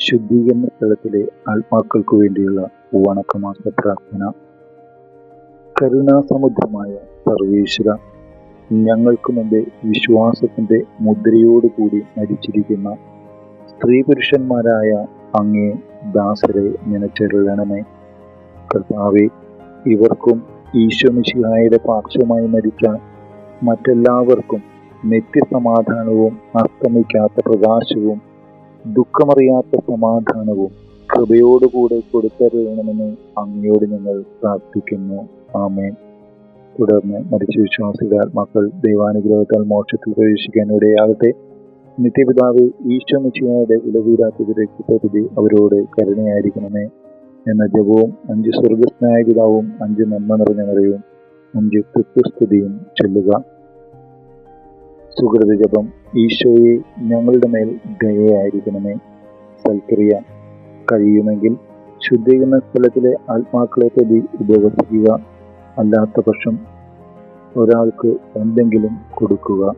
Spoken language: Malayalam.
ശുദ്ധീകരണ സ്ഥലത്തിലെ ആത്മാക്കൾക്കു വേണ്ടിയുള്ള വണക്കമാസ പ്രാർത്ഥന. കരുണാസമുദ്രമായ സർവേശ്വര ഞങ്ങൾക്ക് മുമ്പേ വിശ്വാസത്തിന്റെ മുദ്രയോടുകൂടി മരിച്ചിരിക്കുന്ന സ്ത്രീ പുരുഷന്മാരായ അങ്ങേ ദാസരെ നനച്ചരുളണമേ കർത്താവെ ഇവർക്കും ഈശ്വമിശിഹായുടെ പാർശ്വമായി മരിക്കാൻ മറ്റെല്ലാവർക്കും നിത്യസമാധാനവും അസ്തമിക്കാത്ത പ്രകാശവും ദുഃഖമറിയാത്ത സമാധാനവും കൃപയോടുകൂടെ കൊടുത്തറിയണമെന്ന് അങ്ങയോട് ഞങ്ങൾ പ്രാർത്ഥിക്കുന്നു. ആമേൻ. തുടർന്ന് മരിച്ച വിശ്വാസികൾ ആത്മാക്കൾ ദൈവാനുഗ്രഹത്താൽ മോക്ഷത്തിൽ പ്രവേശിക്കാൻ ഇടയാകട്ടെ നിത്യപിതാവ് ഈശോമിശിഹായുടെ വിലവീരാത്തതിരെ രക്തപ്രതി അവരോട് കരുണയായിരിക്കണമേ. എന്ന ജപവും അഞ്ച് സ്വർഗസ്നായ പിതാവും അഞ്ച് നന്മ നിറഞ്ഞ നിറയും അഞ്ച് ക്രിസ്തുസ്തുതിയും ചൊല്ലുക. സുഹൃത ജപം ഈശോയെ ഞങ്ങളുടെ മേൽ ദയയായിരിക്കണമേ. സൽക്രിയ കഴിയുമെങ്കിൽ ശുദ്ധീകരണ സ്ഥലത്തിലെ ആത്മാക്കളെ പ്രതി ഉപവസിക്കുക. അല്ലാത്ത പക്ഷം ഒരാൾക്ക് എന്തെങ്കിലും കൊടുക്കുക.